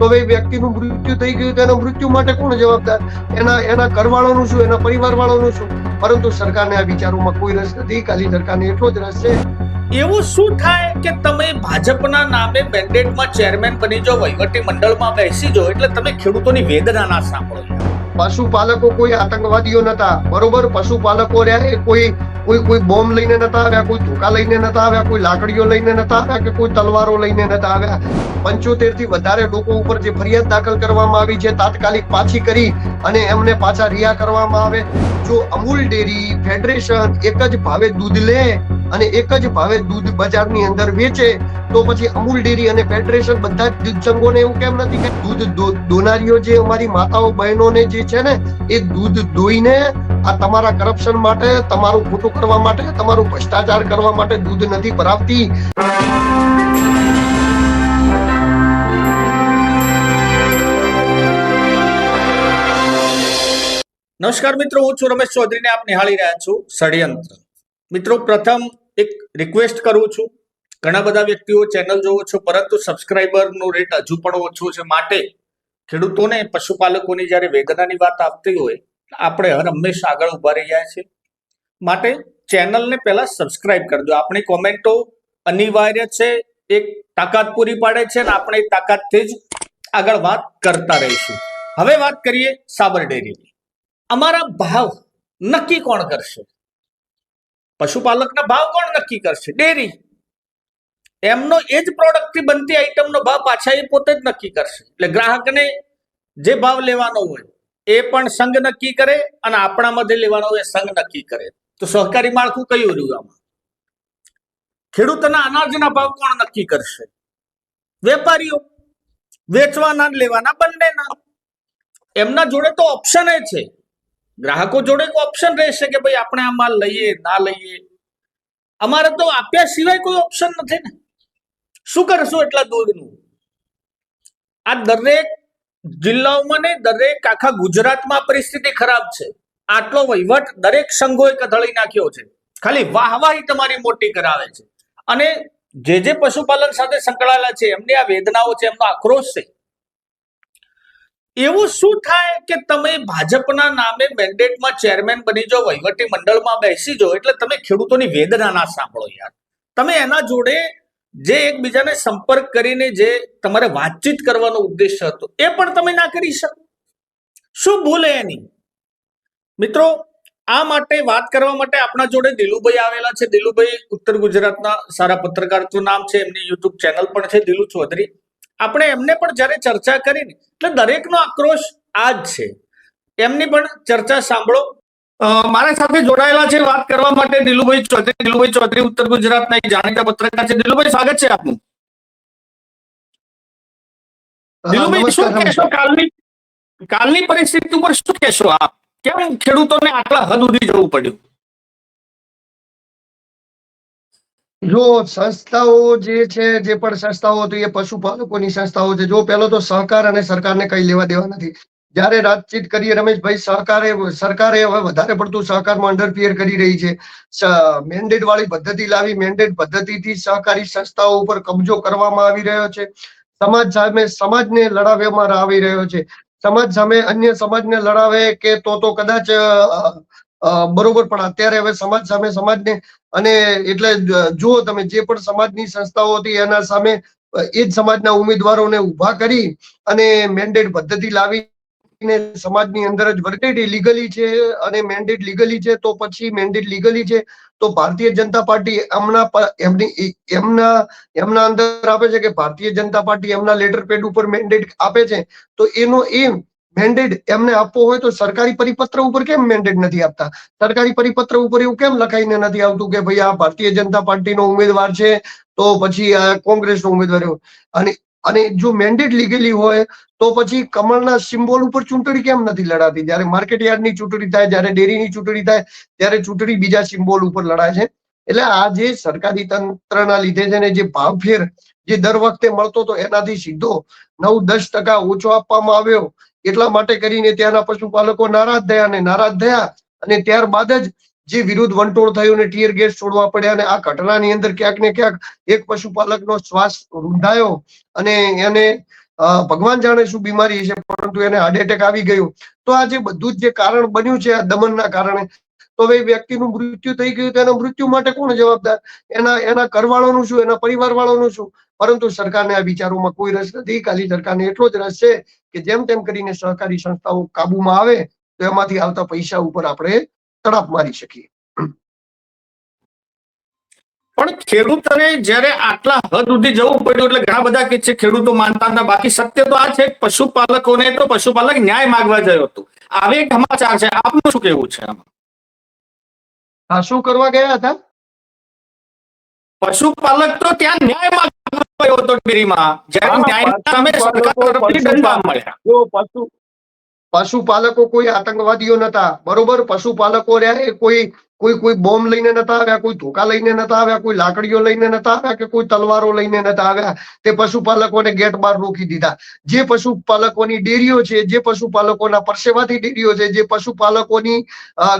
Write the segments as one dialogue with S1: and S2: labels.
S1: તો એ વ્યક્તિનું મૃત્યુ થઈ ગયું તો એના મૃત્યુ માટે કોણ જવાબદાર? એના એના ઘરવાળાનું શું? એના પરિવાર વાળાનું શું? પરંતુ સરકારને આ વિચારોમાં કોઈ રસ નથી. ખાલી સરકારને એટલો જ રસ છે.
S2: એવું શું થાય કે તમે ભાજપના નામે મેન્ડેટમાં ચેરમેન બની જાઓ વહીવટી મંડળમાં બેસી જાઓ? એટલે તમે ખેડૂતોની વેદના ના સાંભળો
S1: પશુપાલકો કોઈ આતંકવાદીઓ નતા. બરોબર? પશુપાલકો રહ્યા એ કોઈ કોઈ કોઈ બોમ્બ લઈને નતા આવ્યા, કોઈ ધોકા લઈને નતા આવ્યા, કોઈ લાકડીઓ લઈને નતા આવ્યા કે કોઈ તલવારો લઈને નતા આવ્યા? પંચોતેરથી વધારે લોકો ઉપર જે ફરિયાદ દાખલ કરવામાં આવી છે, તાત્કાલિક પાછી કરી અને એમને પાછા રિયા કરવામાં આવે. જો અમૂલ ડેરી ફેડરેશન એક જ ભાવે દૂધ લે અને એક જ ભાવે દૂધ બજારની અંદર વેચે, તો પછી અમૂલ ડેરી અને ફેડરેશન બધા જ દૂધ સંઘોને એવું કેમ નથી કે દૂધ દોનારીઓ જે અમારી માતાઓ બહેનોને જે છે ને, એ દૂધ દોઈને આ તમારા કરપ્શન માટે, તમારું ખોટું કરવા માટે, તમારું ભ્રષ્ટાચાર કરવા માટે દૂધ નથી ભરાવતી
S2: નમસ્કાર મિત્રો, હું છું રમેશ ચૌધરીને આપ નિહાળી રહ્યા છો ષડયંત્ર. મિત્રો, પ્રથમ એક રિક્વેસ્ટ કરું છું. ઘણા બધા વ્યક્તિઓ ચેનલ જોવો છો, પરંતુ સબસ્ક્રાઈબરનો રેટ હજુ પણ ઓછો છે. માટે ખેડૂતોને, પશુપાલકોની જ્યારે વેદનાની વાત આવતી હોય આપણે હર હંમેશા આગળ ઊભા રહ્યા છે. માટે ચેનલને પહેલાં સબસ્ક્રાઇબ કરજો. આપણી કોમેન્ટો અનિવાર્ય છે, એક તાકાત પૂરી પાડે છે અને આપણે તાકાતથી જ આગળ વાત કરતા રહીશું. હવે વાત કરીએ સાબર ડેરીની. અમારા ભાવ નક્કી કોણ કરશે? પશુપાલકના ભાવ કોણ નક્કી કરશે? ડેરી. એમનો એ જ પ્રોડક્ટથી બનતી આઈટમનો ભાવ પાછા એ પોતે જ નક્કી કરશે. એટલે ગ્રાહકને જે ભાવ લેવાનો હોય એ પણ સંઘ નક્કી કરે અને આપણા મધ્ય લેવાનો એ સંઘ નક્કી કરે. તો સહકારી માળખું કયું રહ્યું આમાં? ખેડૂતના અનાજના ભાવ કોણ નક્કી કરશે? વેપારીઓ, વેચવાના લેવાના બંનેના. એમના જોડે તો ઓપ્શન છે. ગ્રાહકો જોડે ઓપ્શન રહેશે કે ભાઈ આપણે આ માલ લઈએ, ના લઈએ. અમારે તો આપ્યા સિવાય કોઈ ઓપ્શન નથી ને. શું કરશું એટલા દૂધનું? આ દરેક જિલ્લાઓમાં ને દરેક આખા ગુજરાતમાં પરિસ્થિતિ ખરાબ છે. આટલો વહીવટ દરેક સંઘોએ કથળી નાખ્યો છે. ખાલી વાહવાહી તમારી મોટી કરાવે છે. અને જે જે પશુપાલન સાથે સંકળાયેલા છે, એમની આ વેદનાઓ છે, એમનો આક્રોશ છે. એવું શું થાય કે તમે ભાજપના નામે મેન્ડેટમાં ચેરમેન બની જાઓ, વહીવટી મંડળમાં બેસી જાઓ, એટલે તમે ખેડૂતોની વેદના ના સાંભળો યાર. તમે એના જોડે જે એકબીજાને સંપર્ક કરીને જે તમારે વાતચીત કરવાનો ઉદ્દેશ્ય હતો, એ પણ તમે ના કરી શકો. શું ભૂલે એની? મિત્રો, આ માટે વાત કરવા માટે આપણા જોડે દિલુભાઈ આવેલા છે. દિલુભાઈ ઉત્તર ગુજરાતના સારા પત્રકારનું નામ છે, એમની યુટ્યુબ ચેનલ પણ છે, દિલુ ચૌધરી. આપણે એમને પણ જ્યારે ચર્ચા કરીને, એટલે દરેકનો આક્રોશ આ જ છે. એમની પણ ચર્ચા સાંભળો. મારા સાથે જોડાયેલા છે વાત કરવા માટે દિલુભાઈ ચૌધરી. દિલુભાઈ ચૌધરી ઉત્તર ગુજરાતના એક જાણીતા પત્રકાર છે. દિલુભાઈ સ્વાગત છે આપનું. દિલુભાઈ શું કહેશો કાલની કાલની પરિસ્થિતિ ઉપર શું કહેશો આપ? કેમ ખેડૂતોને આટલા હદ સુધી જવું પડ્યું?
S1: જો સંસ્થાઓ જે છે જે પણ સંસ્થાઓ હતી એ પશુપાલકોની સંસ્થાઓ છે. જો પહેલો તો સહકાર અને સરકારને કઈ લેવા દેવા નથી. જ્યારે વાતચીત કરીએ, રમેશભાઈ, સહકારે સરકારે હવે વધારે પડતું સહકારમાં અંડરફિયર કરી રહી છે. મેન્ડેટ વાળી પદ્ધતિ લાવી મેન્ડેટ પદ્ધતિથી સહકારી સંસ્થાઓ ઉપર કબજો કરવામાં આવી રહ્યો છે. સમાજ સામે, સમાજને લડાવવામાં આવી રહ્યો છે. સમાજ સામે અન્ય સમાજને લડાવે કે તો તો કદાચ બરોબર, પણ અત્યારે હવે સમાજ સામે સમાજને અને એટલે જુઓ તમે જે પણ સમાજની સંસ્થાઓ હતી, એના સામે એ જ સમાજના ઉમેદવારોને ઊભા કરી અને મેન્ડેટ પદ્ધતિ લાવીને સમાજની અંદર જ વર્ટેડ લીગલી છે અને મેન્ડેટ લીગલી છે, તો પછી મેન્ડેટ લીગલી છે, તો ભારતીય જનતા પાર્ટી એમના એમની એમના એમના અંદર આપે છે કે ભારતીય જનતા પાર્ટી એમના લેટર પેડ ઉપર મેન્ડેટ આપે છે, તો એનો એમ મેન્ડેટ એમને આપવો હોય તો સરકારી પરિપત્ર ઉપર કેમ મેન્ડેટ નથી આપતા? સરકારી પરિપત્ર ઉપર એવું કેમ લખાઈને નથી આવતું કે ભાઈ આ ભારતીય જનતા પાર્ટીનો ઉમેદવાર છે, તો પછી આ કોંગ્રેસનો ઉમેદવાર અને અને જો મેન્ડેટ લીગેલી હોય, તો પછી કમળના સિમ્બોલ ઉપર ચૂંટણી કેમ નથી લડાતી? જ્યારે માર્કેટ યાર્ડની ચૂંટણી થાય, જ્યારે ડેરીની ચૂંટણી થાય, ત્યારે ચૂંટણી બીજા સિમ્બોલ ઉપર લડાય છે. એટલે આ જે સરકારી તંત્રના લીધે છે ને જે ભાવફેર જે દર વખતે મળતો હતો એનાથી સીધો નવ દસ ટકા ઓછો આપવામાં આવ્યો. એટલા માટે કરીને ત્યાંના પશુપાલકો નારાજ થયા અને નારાજ થયા અને ત્યારબાદ જ જે વિરુદ્ધ વંટોળ થયું ને ટીયર ગેસ છોડવા પડ્યા અને આ ઘટનાની અંદર ક્યાંક ને ક્યાંક એક પશુપાલકનો શ્વાસ રૂંધાયો અને એને ભગવાન જાણે શું બીમારી છે પરંતુ એને હાર્ટ એટેક આવી ગયું. તો આ જે બધું જ જે કારણ બન્યું છે, આ દમનના કારણે, તો હવે વ્યક્તિનું મૃત્યુ થઈ ગયું, તો એના મૃત્યુ માટે કોણ જવાબદાર? એના એના કરવાળોનું શું, એના પરિવાર વાળોનું શું? પરંતુ સરકારને આ વિચારોમાં કોઈ રસ નથી. ખાલી સરકારને એટલો જ રસ છે કે જેમ તેમ કરીને સહકારી સંસ્થાઓ કાબુમાં આવે, તો એમાંથી આવતા પૈસા ઉપર આપણે તડપ મારી શકીએ.
S2: પણ ખેડૂતોને જ્યારે આટલા હદ સુધી જવું પડ્યું એટલે ઘણા બધા કે છે ખેડૂતો માનતા હતા. બાકી સત્ય તો આ છે પશુપાલકોને તો પશુપાલક ન્યાય માંગવા ગયો હતો. આવે એક સમાચાર છે. આપનું શું કેવું છે આમાં?
S1: શું કરવા ગયા હતા?
S2: પશુપાલક તો ત્યાં ન્યાય માંગવા ગયો હતો ડેરીમાં. જ્યારે ન્યાય સામે સરકાર તરફથી દંડવા મળ્યા
S1: જો પશુ પશુપાલકો કોઈ આતંકવાદીઓ નતા. બરોબર? પશુપાલકો રહ્યા એ કોઈ કોઈ કોઈ બોમ્બ લઈને નતા આવ્યા, કોઈ ધોકા લઈને નતા આવ્યા, કોઈ લાકડીઓ લઈને નતા આવ્યા કે કોઈ તલવારો લઈને નતા આવ્યા? તે પશુપાલકોને ગેટ બહાર રોકી દીધા. જે પશુપાલકોની ડેરીઓ છે, જે પશુપાલકોના પરસેવાથી ડેરીઓ છે, જે પશુપાલકોની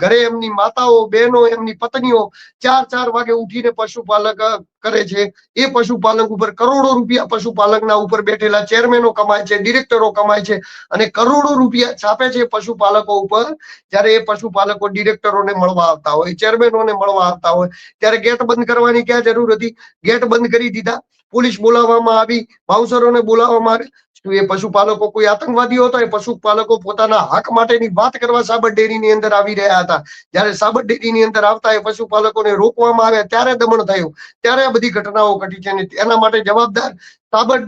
S1: ઘરે એમની માતાઓ, બહેનો, એમની પત્નીઓ ચાર ચાર વાગે ઉઠીને પશુપાલક કરે છે. એ પશુપાલક ઉપર કરોડો રૂપિયા પશુપાલકના ઉપર બેઠેલા ચેરમેનો કમાય છે, ડિરેક્ટરો કમાય છે અને કરોડો રૂપિયા છાપે છે પશુપાલકો ઉપર. જ્યારે એ પશુપાલકો ડિરેક્ટરોને મળવા આવતા હોય ચેરમેનોને મળવા આવતા હોય. ત્યારે ગેટ બંધ કરવાની ક્યાં જરૂર હતી? ગેટ બંધ કરી દીધા. પોલીસ બોલાવવામાં આવી. બાઉન્સરોને બોલાવવામાં આવે એ પશુપાલકો કોઈ આતંકવાદીઓ હતા એ પશુપાલકો પોતાના હક માટેની વાત કરવા સાબર ડેરીની અંદર આવી રહ્યા હતા. જ્યારે સાબર ડેરીની અંદર આવતા એ પશુપાલકોને રોકવામાં આવ્યા, ત્યારે દમણ થયું. ત્યારે આ બધી ઘટનાઓ ઘટી છે એના માટે જવાબદાર સાબર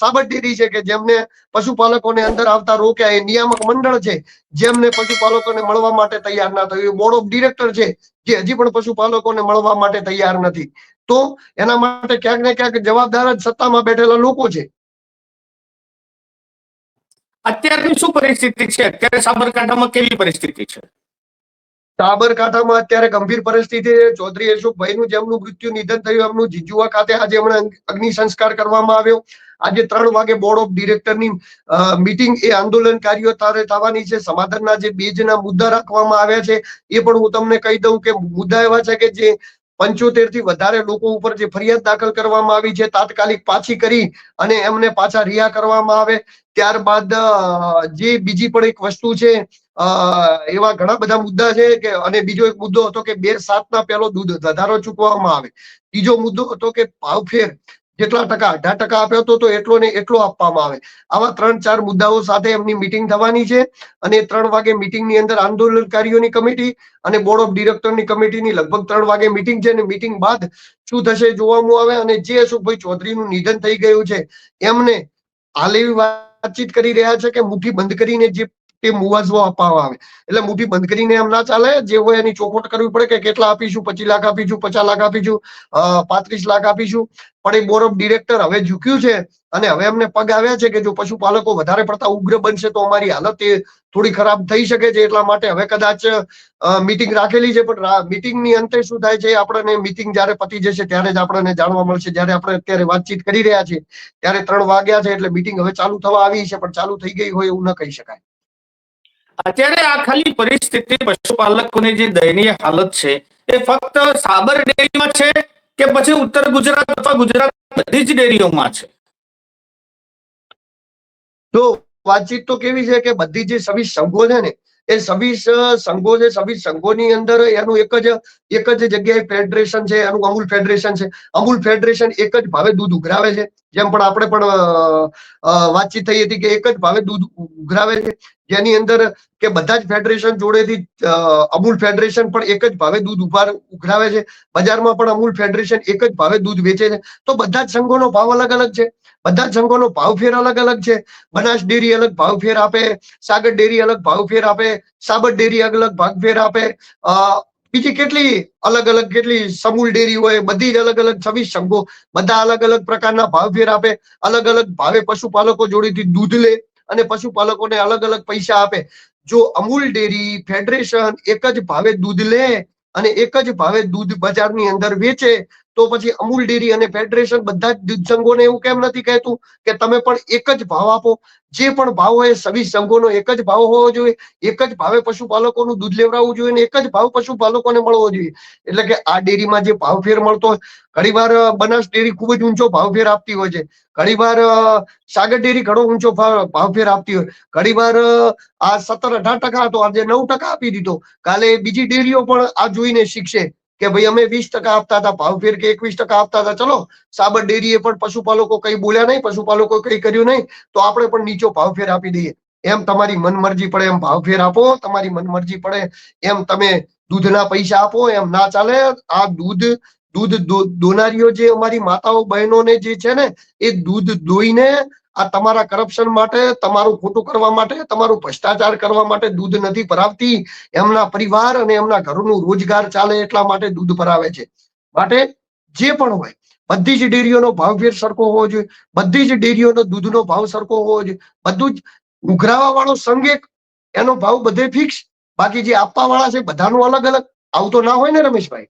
S1: સાબર ડેરી છે કે જેમને પશુપાલકોને અંદર આવતા રોક્યા, એ નિયામક મંડળ છે. જેમને પશુપાલકોને મળવા માટે તૈયાર ના થયું. બોર્ડ ઓફ ડિરેક્ટર છે, જે હજી પણ પશુપાલકોને મળવા માટે તૈયાર નથી. તો એના માટે ક્યાંક ને ક્યાંક જવાબદાર જ સત્તામાં બેઠેલા લોકો છે.
S2: અત્યારની શું પરિસ્થિતિ છે? અત્યારે સાબરકાંઠામાં કેવી પરિસ્થિતિ છે?
S1: સાબરકાંઠામાં અત્યારે ગંભીર પરિસ્થિતિ છે. ચૌધરી યશુભાઈનું જેમનું મૃત્યુ નિધન થયું, એમનું જીજુવા ખાતે આજે હમણાં અગ્નિ સંસ્કાર કરવામાં આવ્યો. આજે ત્રણ વાગે બોર્ડ ઓફ ડિરેક્ટરની મીટિંગ એ આંદોલનકારીઓ તારે થવાની છે. સમાધાનના જે બેજના મુદ્દા રાખવામાં આવ્યા છે, એ પણ હું તમને કહી દઉં કે મુદ્દા એવા છે કે જે પંચોતેરથી વધારે લોકો ઉપર જે ફરિયાદ દાખલ કરવામાં આવી છે, તાત્કાલિક પાછી કરી અને એમને પાછા રિહા કરવામાં આવે. ત્યારબાદ જે બીજી પણ એક વસ્તુ છે એવા ઘણા બધા મુદ્દા છે કે, અને બીજો એક મુદ્દો હતો કે, બે સાતના પહેલો દૂધ વધારો ચૂકવવામાં આવે. ત્રીજો મુદ્દો હતો કે, ભાવફેર. જેટલા ટકા? અઢાર ટકા આપ્યો હતો તો એટલો ને એટલો આપવામાં આવે. આવા ત્રણ ચાર મુદ્દાઓ સાથે એમની મિટિંગ થવાની છે અને ત્રણ વાગે મિટિંગની અંદર આંદોલનકારીઓની કમિટી અને બોર્ડ ઓફ ડિરેક્ટરની કમિટીની લગભગ ત્રણ વાગે મિટિંગ છે અને મિટિંગ બાદ શું થશે જોવામાં આવે અને જે અશોકભાઈ ચૌધરીનું નિધન થઈ ગયું છે એમને હાલ એવી વાતચીત કરી રહ્યા છે કે મુઠ્ઠી બંધ કરીને જે તે મુવાઝવો આપવામાં આવે. એટલે મુઠ્ઠી બંધ કરીને એમ ના ચાલે, જે હોય એની ચોખવટ કરવી પડે કે કેટલા આપીશું, પચીસ લાખ આપીશું, પચાસ લાખ આપીશું પાંત્રીસ લાખ આપીશું. પણ એ બોર્ડ ઓફ ડિરેક્ટર હવે ઝૂક્યું છે અને હવે એમને પગ આવ્યા છે કે જો પશુપાલકો વધારે પડતા ઉગ્ર બનશે તો અમારી હાલત એ થોડી ખરાબ થઈ શકે છે એટલા માટે હવે કદાચ મીટિંગ રાખેલી છે, પણ મીટિંગની અંતે શું થાય છે આપણને મીટિંગ જ્યારે પતી જશે ત્યારે જ આપણને જાણવા મળશે. જ્યારે આપણે અત્યારે વાતચીત કરી રહ્યા છીએ ત્યારે ત્રણ વાગ્યા છે એટલે મીટિંગ હવે ચાલુ થવા આવી છે, પણ ચાલુ થઈ ગઈ હોય એવું ન કહી શકાય.
S2: અત્યારે આ ખાલી પરિસ્થિતિ પશુપાલકોની જે દયનીય હાલત છે એ ફક્ત સાબર ડેરીમાં છે કે પછી ઉત્તર ગુજરાત અથવા ગુજરાત બધી જ ડેરીઓમાં છે.
S1: તો વાતચીત તો કેવી છે કે બધી જે સવીસ સંઘો છે ને, એ સવીસ સંઘો છે, સવીસ સંઘોની અંદર એનું એક જ એક જ જગ્યાએ ફેડરેશન છે, એનું અમૂલ ફેડરેશન છે. અમૂલ ફેડરેશન એક જ ભાવે દૂધ ઉઘરાવે છે. જેમ પણ આપણે પણ વાતચીત થઈ હતી કે એક જ ભાવે દૂધ ઉઘરાવે છે. જેની અંદર કે બધા જ ફેડરેશન જોડેથી અમૂલ ફેડરેશન પણ એક જ ભાવે દૂધ ઉભાર ઉઘરાવે છે. બજારમાં પણ અમૂલ ફેડરેશન એક જ ભાવે દૂધ વેચે છે. તો બધા જ સંઘોનો ભાવ અલગ અલગ છે. બધા જ સંઘોનો ભાવ ફેર અલગ અલગ છે. બનાસ ડેરી અલગ ભાવ ફેર આપે, સાગર ડેરી અલગ ભાવ ફેર આપે, સાબર ડેરી અલગ ભાગ ફેર આપે બીજી કેટલી અલગ અલગ કેટલી સમૂલ ડેરી હોય, બધી જ અલગ અલગ છવ્વીસ સંઘો બધા અલગ અલગ પ્રકારના ભાવ ફેર આપે. અલગ અલગ ભાવે પશુપાલકો જોડેથી દૂધ લે અને પશુપાલકોને અલગ અલગ પૈસા આપે. જો અમૂલ ડેરી, ફેડરેશન એક જ ભાવે દૂધ લે અને એક જ ભાવે દૂધ બજારની અંદર વેચે તો પછી અમૂલ ડેરી અને ફેડરેશન બધા જ દૂધ સંઘોને એવું કેમ નથી કહેતું કે તમે પણ એક જ ભાવ આપો? જે પણ ભાવ હોય સવી સંઘોનો એક જ ભાવ હોવો જોઈએ, એક જ ભાવે પશુપાલકોનું દૂધ લેવડાવવું જોઈએ અને એક જ ભાવ પશુપાલકોને મળવો જોઈએ. એટલે કે આ ડેરીમાં જે ભાવફેર મળતો હોય, ઘણીવાર બનાસ ડેરી ખૂબ જ ઊંચો ભાવફેર આપતી હોય છે. ઘણીવાર સાગર ડેરી ઘણો ઊંચો ભાવ- ભાવફેર આપતી હોય. ઘણીવાર આ સત્તર અઢાર ટકા હતો, આજે નવ ટકા આપી દીધો. કાલે બીજી ડેરીઓ પણ આ જોઈને શીખશે. કે ભાઈ અમે વીસ ટકા આપતા હતા ભાવફેર કે એકવીસ ટકા આપતા હતા. ચલો, સાબર ડેરીએ પણ પશુપાલકો કઈ બોલ્યા નહીં, પશુપાલકો કઈ કર્યું નહીં, તો આપણે પણ નીચો ભાવફેર આપી દઈએ. એમ તમારી મનમરજી પડે, એમ ભાવફેર આપો, તમારી મનમરજી પડે, એમ તમે દૂધના પૈસા આપો, એમ ના ચાલે. આ દૂધ દૂધ દોનારીઓ જે અમારી માતાઓ બહેનોને જે છે ને, એ દૂધ દોઈને આ તમારા કરપ્શન માટે, તમારું ખોટું કરવા માટે, તમારું ભ્રષ્ટાચાર કરવા માટે દૂધ નથી ભરાવતી. એમના પરિવાર અને એમના ઘરનું રોજગાર ચાલે એટલા માટે દૂધ ભરાવે છે. માટે જે પણ હોય, બધી જ ડેરીઓનો ભાવફેર સરખો હોવો જોઈએ, બધી જ ડેરીઓનો દૂધનો ભાવ સરખો હોવો જોઈએ, બધું જ ઉઘરાવા વાળો સંઘ એક, એનો ભાવ બધે ફિક્સ બાકી જે આપવા વાળા છે બધાનું અલગ અલગ. આવું તો ના હોય ને રમેશભાઈ?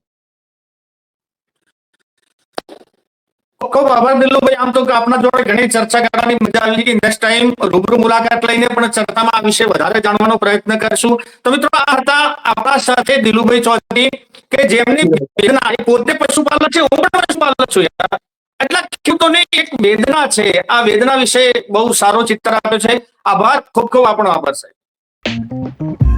S2: ખૂબ આભાર દિલુભાઈ આમ તો કે આપના જોડે ઘણી ચર્ચા કરવાની મજા આવી નેક્સ્ટ ટાઈમ રૂબરૂ મુલાકાત લઈને પણ ચર્ચામાં આ વિશે વધારે જાણવાનો પ્રયત્ન કરશું. તો મિત્રો, આ હતા આપણા સાથે દિલુભાઈ ચૌધરી કે જેમની વેદના, એ પોતે પશુપાલક છે, હું પણ પશુપાલક છું. એટલા ખેડૂતોની એક વેદના છે, આ વેદના વિશે બહુ સારો ચિત્ર આપ્યો છે. આભાર, ખૂબ ખૂબ આપણો આભાર સાહેબ.